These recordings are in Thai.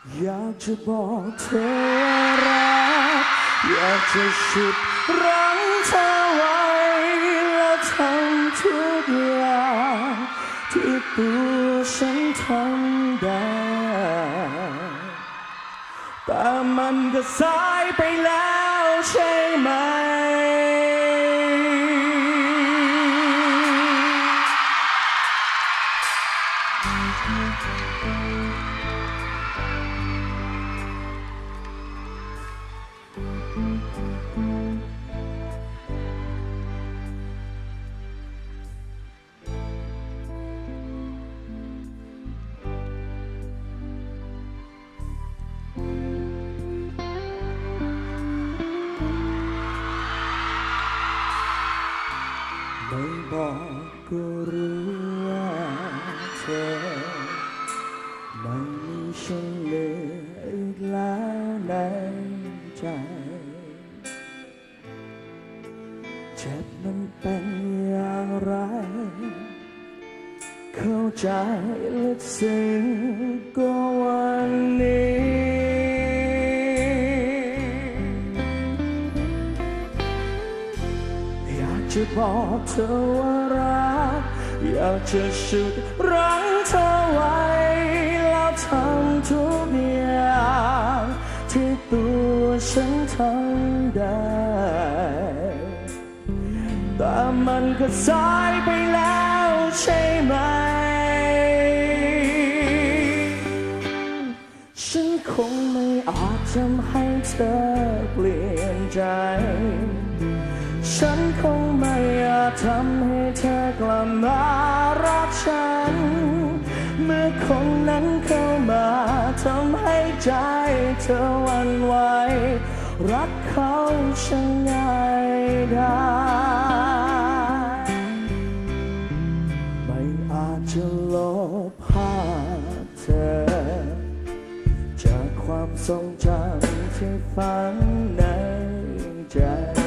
อยากจะบอกเธอรักอยากจะสุดรังเธอไว้และทำทุกอย่างที่ตัวฉันทำได้ แต่มันก็สายไปแล้วใช่ไหม ก็รู้ว่าเธอไม่มีฉันเหลืออีกแล้วในใจ เจ็บมันเป็นอย่างไร เข้าใจลึกซึ้งก็วันนี้อยากจะบอกเธอว่ารัก อยากจะฉุดรั้งเธอไว้แล้วทำทุกอย่างที่ตัวฉันทำได้ แต่มันก็สายไปแล้วใช่ไหม ฉันคงไม่อาจทำให้เธอเปลี่ยนใจ ฉันคงไม่อาจทำให้เธอกลับมารักฉัน เมื่อคนนั้นเข้ามาทำให้ใจเธอวันไหวรักเขาช่างง่ายได้ไม่อาจจะลบภาพเธอ จากความทรงจำที่ฝังในใจ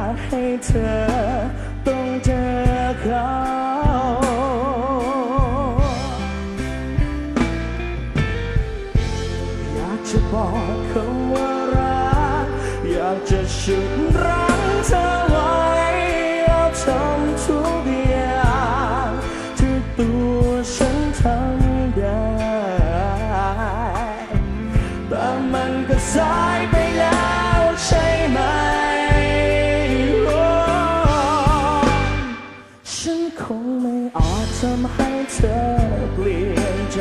ากให้เธอต้องเจอเขาอยากจะบอกคำว่ารัก อยากจะชุด ทำให้เธอเปลี่ยนใจ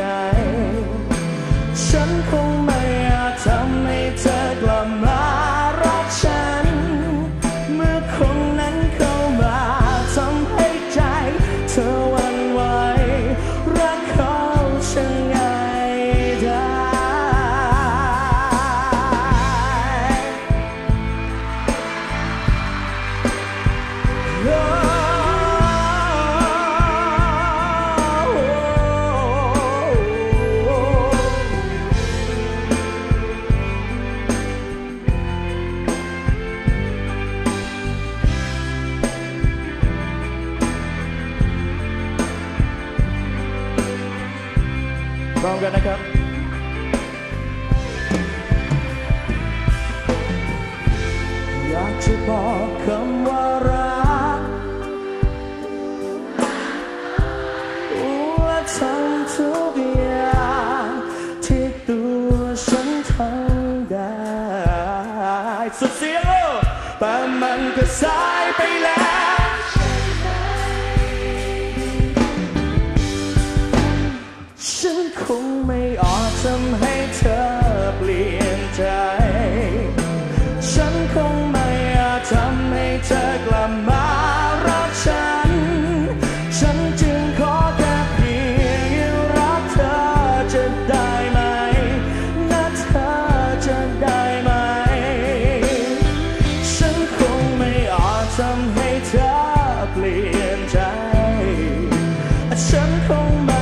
พร้อมกันนะครับอยากจะบอกคำว่ารักและทำทุกอย่างที่ตัวฉันทำได้สุดเสียงโอ้แต่มันก็สายไปแล้ว ทำให้เธอเปลี่ยนใจ ฉันคงไม่อาจทำให้เธอกลับมารักฉัน ฉันจึงขอแค่เพียงรักเธอจะได้ไหมนะเธอจะได้ไหม ฉันคงไม่อาจทำให้เธอเปลี่ยนใจ ฉันคงไม่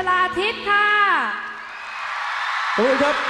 ชลาทิพย์ค่ะขอบคุณครับ